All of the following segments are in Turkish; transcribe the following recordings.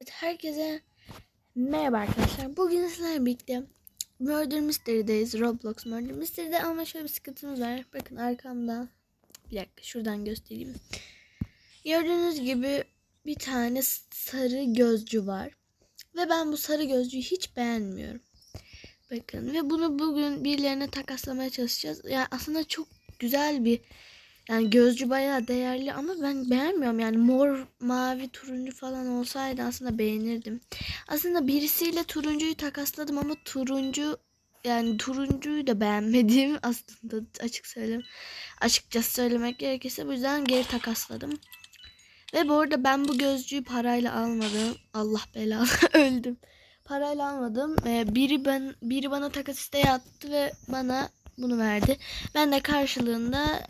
Evet, herkese merhaba arkadaşlar. Bugün sizlerle birlikte Murder Mystery'deyiz. Roblox Murder Mystery'de ama şöyle bir sıkıntımız var. Bakın arkamda. Bir dakika şuradan göstereyim. Gördüğünüz gibi bir tane sarı gözcü var. Ve ben bu sarı gözcüyü hiç beğenmiyorum. Bakın ve bunu bugün birilerine takaslamaya çalışacağız. Yani aslında çok güzel bir yani gözcü bayağı değerli ama ben beğenmiyorum. Yani mor, mavi, turuncu falan olsaydı aslında beğenirdim. Aslında birisiyle turuncuyu takasladım ama turuncu yani turuncuyu da beğenmedim aslında açık söyleyeyim. Açıkçası söylemek gerekirse bu yüzden geri takasladım. Ve bu arada ben bu gözcüyü parayla almadım. Allah belalı öldüm. Parayla almadım. Ee, biri ben biri bana takas isteği attı ve bana bunu verdi. Ben de karşılığında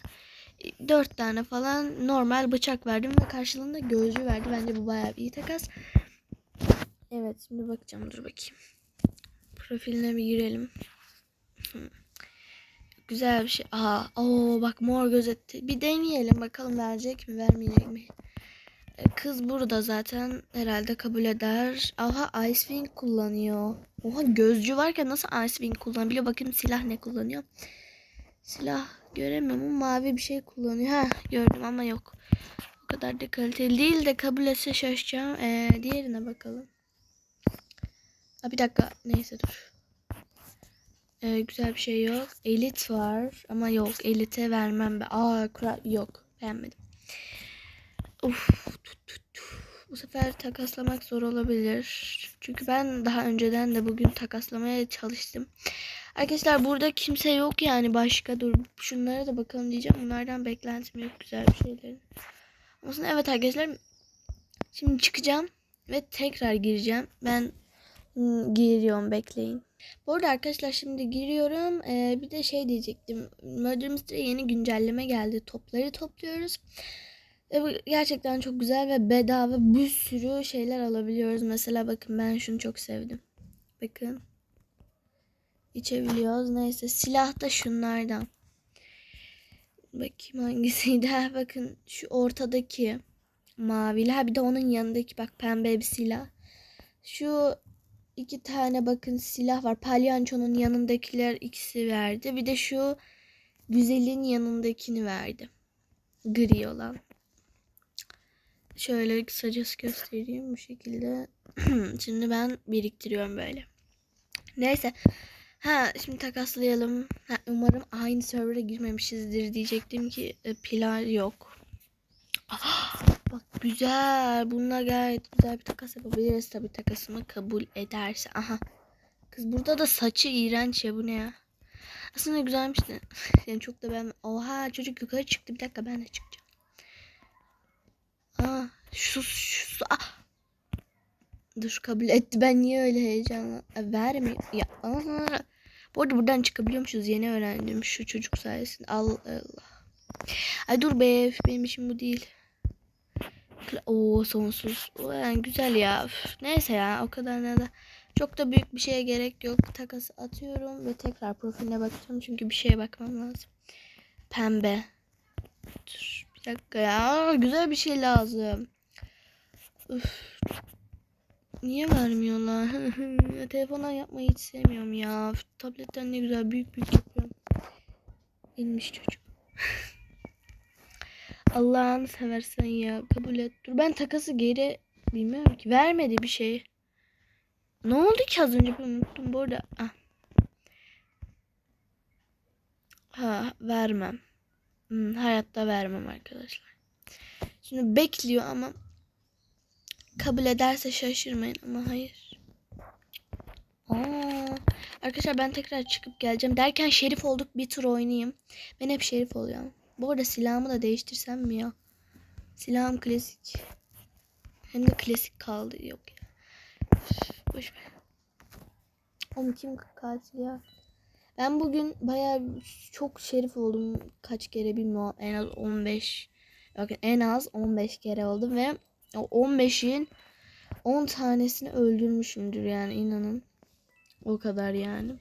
dört tane falan normal bıçak verdim ve karşılığında gözcü verdi. Bence bu bayağı bir iyi takas. Evet şimdi bakacağım dur bakayım. Profiline bir girelim. Hmm. Güzel bir şey. Aa, oo bak mor gözetti. Bir deneyelim bakalım verecek mi vermeyecek mi? E, Kız burada zaten herhalde kabul eder. Aha Ice Wing kullanıyor. Oha gözcü varken nasıl Ice Wing kullanabiliyor? Bakayım silah ne kullanıyor. Silah göremiyorum mavi bir şey kullanıyor. Ha gördüm ama yok. O kadar da kaliteli değil de kabul etse şaşacağım. Ee, diğerine bakalım. Ha, bir dakika neyse dur. Ee, güzel bir şey yok. Elit var ama yok. Elite vermem ben. Aa yok. Beğenmedim. Uf. Bu sefer takaslamak zor olabilir. Çünkü ben daha önceden de bugün takaslamaya çalıştım. Arkadaşlar burada kimse yok yani başka. Dur şunlara da bakalım diyeceğim. Bunlardan beklentim yok güzel bir şeylerin. Olsun evet arkadaşlar. Şimdi çıkacağım ve tekrar gireceğim. Ben hmm, giriyorum bekleyin. Bu arada arkadaşlar şimdi giriyorum. Ee, bir de şey diyecektim. Murder yeni güncelleme geldi. Topları topluyoruz. Gerçekten çok güzel ve bedava bir sürü şeyler alabiliyoruz. Mesela bakın ben şunu çok sevdim. Bakın. İçebiliyoruz. Neyse silah da şunlardan. Bakayım hangisiydi. Ha, bakın şu ortadaki mavili. Ha bir de onun yanındaki bak pembe bir silah. Şu iki tane bakın silah var. Palyançonun yanındakiler ikisi verdi. Bir de şu güzelin yanındakini verdi. Gri olan. Şöyle kısacası göstereyim bu şekilde. Şimdi ben biriktiriyorum böyle. Neyse. Ha şimdi takaslayalım. Ha, umarım aynı server'a girmemişizdir diyecektim ki e, plan yok. Bak güzel. Bununla gayet güzel bir takas yapabiliriz. Tabi takasımı kabul ederse. Aha. Kız burada da saçı iğrenç ya bu ne ya. Aslında güzelmiş de. yani çok da ben. Oha çocuk yukarı çıktı. Bir dakika ben de çıkacağım. Aa, şu şu ah. Dur kabul etti. Ben niye öyle heyecanla vermiyor? Ya aha. Bu arada buradan çıkabiliyormuşuz. Yeni öğrendim şu çocuk sayesinde. Allah Allah. Ay dur be. Benim işim bu değil. O sonsuz. O yani güzel ya. Neyse ya o kadar de. Çok da büyük bir şeye gerek yok. Takası atıyorum ve tekrar profiline bakacağım. Çünkü bir şeye bakmam lazım. Pembe. Dur bir dakika ya. Güzel bir şey lazım. Üf. Niye vermiyorlar? Telefondan yapmayı hiç sevmiyorum ya. Tabletten ne güzel büyük büyük yapıyorum. İnmiş çocuk. Allah'ını seversen ya kabul et. Dur ben takası geri bilmiyorum ki. Vermedi bir şey. Ne oldu ki az önce ben unuttum bu arada. Ah. Ha vermem. Hmm, hayatta vermem arkadaşlar. Şimdi bekliyor ama kabul ederse şaşırmayın ama hayır. Aa, arkadaşlar ben tekrar çıkıp geleceğim. Derken şerif olduk bir tur oynayayım. Ben hep şerif oluyorum. Bu arada silahımı da değiştirsem mi ya? Silahım klasik. Hem de klasik kaldı. Yok ya. Üf, Boş ver. Oğlum kim katil ya? Ben bugün bayağı çok şerif oldum. Kaç kere bilmiyorum. En az 15. Bakın en az 15 kere oldum ve o 15'in 10 tanesini öldürmüşümdür yani inanın. O kadar yani.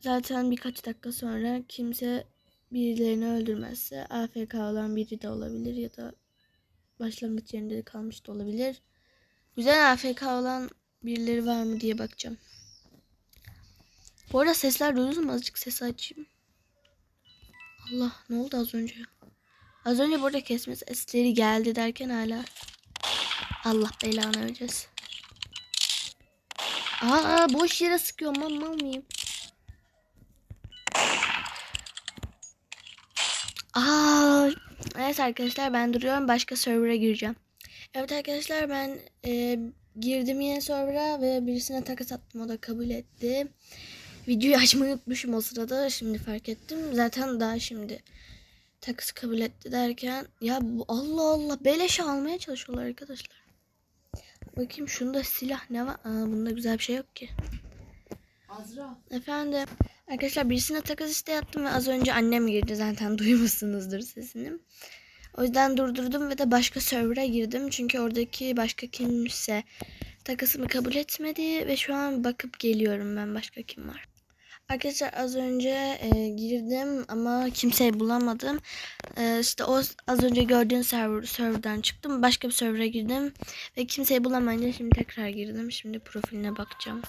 Zaten birkaç dakika sonra kimse birilerini öldürmezse AFK olan biri de olabilir ya da başlangıç yerinde de kalmış da olabilir. Güzel AFK olan birileri var mı diye bakacağım. Bu arada sesler duydunuz mu? Azıcık ses açayım. Allah ne oldu az önce? Az önce burada kesme sesleri geldi derken hala. Allah belanı vereceğiz. Aa boş yere sıkıyorum lan mal mıyım? Aa, evet arkadaşlar ben duruyorum başka server'a gireceğim. Evet arkadaşlar ben e, girdim yine server'a ve birisine takas attım o da kabul etti. Videoyu açmayı unutmuşum o sırada şimdi fark ettim. Zaten daha şimdi takas kabul etti derken ya bu Allah Allah beleş almaya çalışıyorlar arkadaşlar. Bakayım şunda silah ne var? Aa, bunda güzel bir şey yok ki. Azra. Efendim. Arkadaşlar birisine takas isteği attım ve az önce annem girdi zaten duymuşsunuzdur sesini. O yüzden durdurdum ve de başka server'a girdim. Çünkü oradaki başka kimse takasımı kabul etmedi ve şu an bakıp geliyorum ben başka kim var. Arkadaşlar az önce e, girdim ama kimseyi bulamadım. E, işte o az önce gördüğün server, serverdan çıktım. Başka bir server'a girdim ve kimseyi bulamayınca şimdi tekrar girdim. Şimdi profiline bakacağım.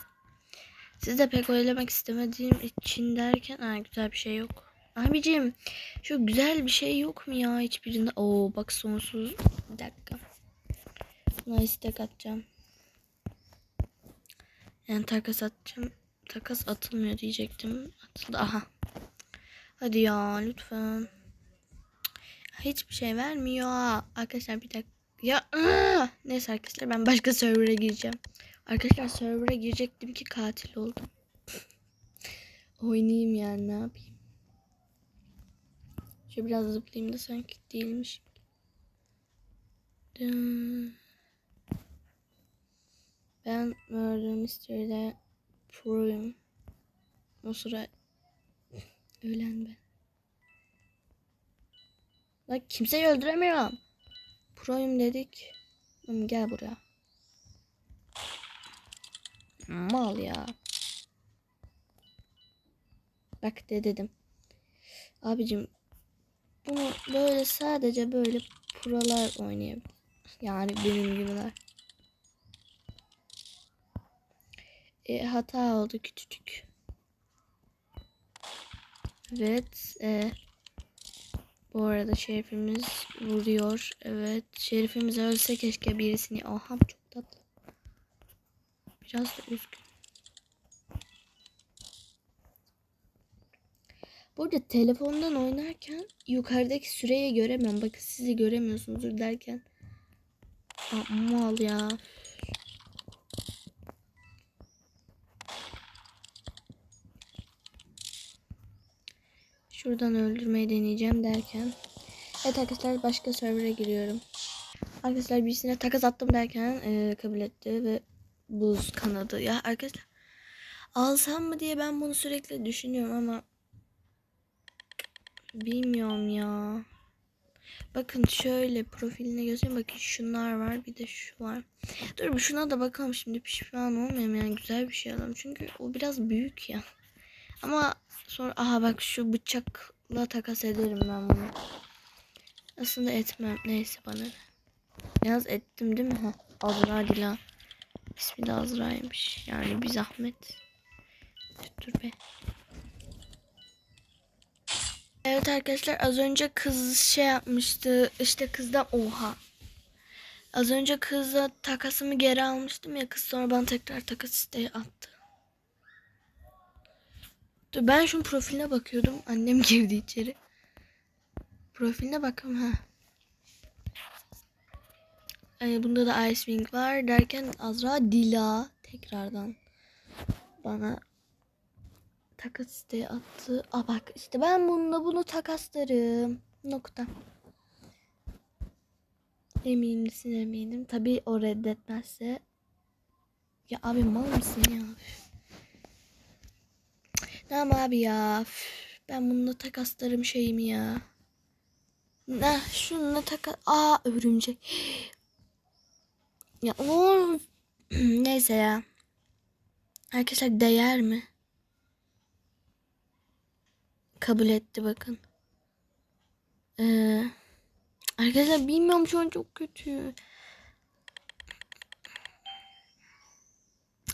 Siz de pek oylamak istemediğim için derken ha, güzel bir şey yok. Abicim şu güzel bir şey yok mu ya hiçbirinde? Oo bak sonsuz. Bir dakika. Buna istek atacağım. Yani takas atacağım. Takas atılmıyor diyecektim. Atıldı. Aha. Hadi ya lütfen. Hiçbir şey vermiyor. Arkadaşlar bir dakika. Ya ıı! neyse arkadaşlar ben başka server'a gireceğim. Arkadaşlar server'a girecektim ki katil oldum. Oynayayım yani ne yapayım. Şöyle biraz zıplayayım da sanki değilmiş. Ben Murder Mystery'de pro'yum. O sıra ölen ben. Bak kimseyi öldüremiyorum. Pro'yum dedik. Gel buraya. Mal ya. Bak de dedim. Abicim bunu böyle sadece böyle prolar oynayabilir. Yani benim gibiler. E, hata oldu küçücük. Evet. E, bu arada şerifimiz vuruyor. Evet. Şerifimiz ölse keşke birisini. Aha çok tatlı. Biraz da üzgün. Burada telefondan oynarken yukarıdaki süreyi göremiyorum. Bakın sizi göremiyorsunuzdur derken. Aa, mal ya. Şuradan öldürmeyi deneyeceğim derken. Evet arkadaşlar başka server'a giriyorum. Arkadaşlar birisine takas attım derken e, kabul etti ve buz kanadı. Ya arkadaşlar alsam mı diye ben bunu sürekli düşünüyorum ama bilmiyorum ya. Bakın şöyle profiline göstereyim. Bakın şunlar var. Bir de şu var. Dur şuna da bakalım şimdi pişman olmayayım. Yani güzel bir şey alalım. Çünkü o biraz büyük ya. Ama sonra aha bak şu bıçakla takas ederim ben bunu. Aslında etmem. Neyse bana. ne. Yalnız ettim değil mi? Ha. Azra Dila. İsmi de Azra'ymış. Yani bir zahmet. Dur be. Evet arkadaşlar az önce kız şey yapmıştı. İşte kızdan oha. Az önce kızla takasımı geri almıştım ya kız sonra bana tekrar takas isteği attı. Ben şunun profiline bakıyordum. Annem girdi içeri. Profiline bakalım ha. Ee, bunda da Ice Wing var derken Azra Dila tekrardan bana takas isteği attı. Aa bak işte ben bununla bunu takaslarım. Nokta. Emin misin eminim. Tabii o reddetmezse. Ya abi mal mısın ya? Tamam abi ya. Ben bununla takaslarım şeyimi ya. Ne şununla takas... Aa örümcek. Ya o neyse ya. Arkadaşlar değer mi? Kabul etti bakın. Ee, arkadaşlar bilmiyorum şu an çok kötü.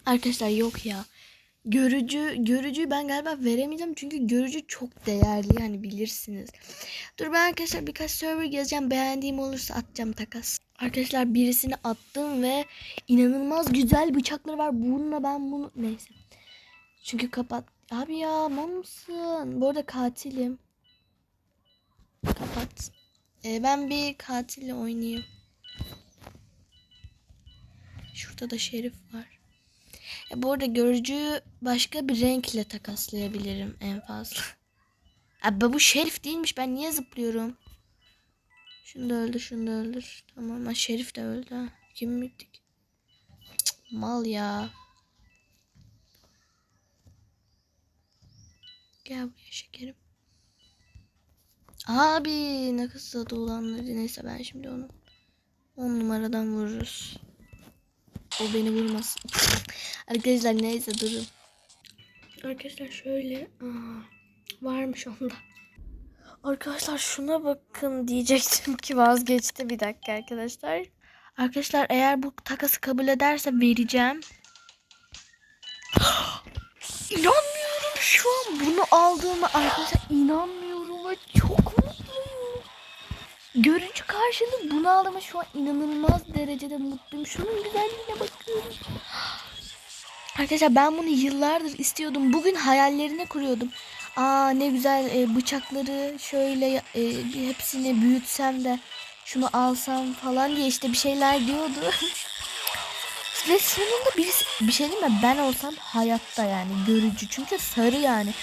Arkadaşlar yok ya. Görücü, görücüyü ben galiba veremeyeceğim çünkü görücü çok değerli yani bilirsiniz. Dur ben arkadaşlar birkaç server gezeceğim. Beğendiğim olursa atacağım takas. Arkadaşlar birisini attım ve inanılmaz güzel bıçakları var. Bununla ben bunu neyse. Çünkü kapat. Abi ya mal mısın? Bu arada katilim. Kapat. Ee, ben bir katille oynayayım. Şurada da şerif var. Ya bu arada görücüyü başka bir renkle takaslayabilirim en fazla. Abi bu şerif değilmiş. Ben niye zıplıyorum? Şunu da öldür, şunu da öldür. Tamam, ha, şerif de öldü. Ha. Kim? Cık, Mal ya. Gel buraya şekerim. Abi ne kızsa dolandırdı. Neyse ben şimdi onu 10 numaradan vururuz. O beni vurmasın. Arkadaşlar neyse durun. Arkadaşlar şöyle. Aa, varmış onda. Arkadaşlar şuna bakın diyecektim ki vazgeçti bir dakika arkadaşlar. Arkadaşlar eğer bu takası kabul ederse vereceğim. İnanmıyorum şu an bunu aldığıma arkadaşlar inanmıyorum ve çok. Görücü karşılığı bunu aldığıma şu an inanılmaz derecede mutluyum. Şunun güzelliğine bakıyorum. Arkadaşlar ben bunu yıllardır istiyordum. Bugün hayallerini kuruyordum. Aa ne güzel e, bıçakları şöyle e, hepsini büyütsem de şunu alsam falan diye işte bir şeyler diyordu. Ve sonunda birisi, bir şey değil mi? Ben olsam hayatta yani görücü. Çünkü sarı yani.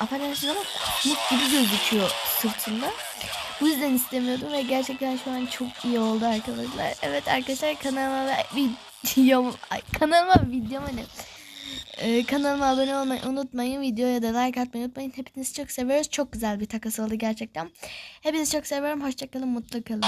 Affedersiniz ama kusmuk gibi gözüküyor sırtında. Bu yüzden istemiyordum ve gerçekten şu an çok iyi oldu arkadaşlar. Evet arkadaşlar kanalıma ve videom, ay, kanalıma videoma ne? Ee, kanalıma abone olmayı unutmayın. Videoya da like atmayı unutmayın. Hepinizi çok seviyoruz. Çok güzel bir takas oldu gerçekten. Hepinizi çok seviyorum. Hoşçakalın, mutlu kalın.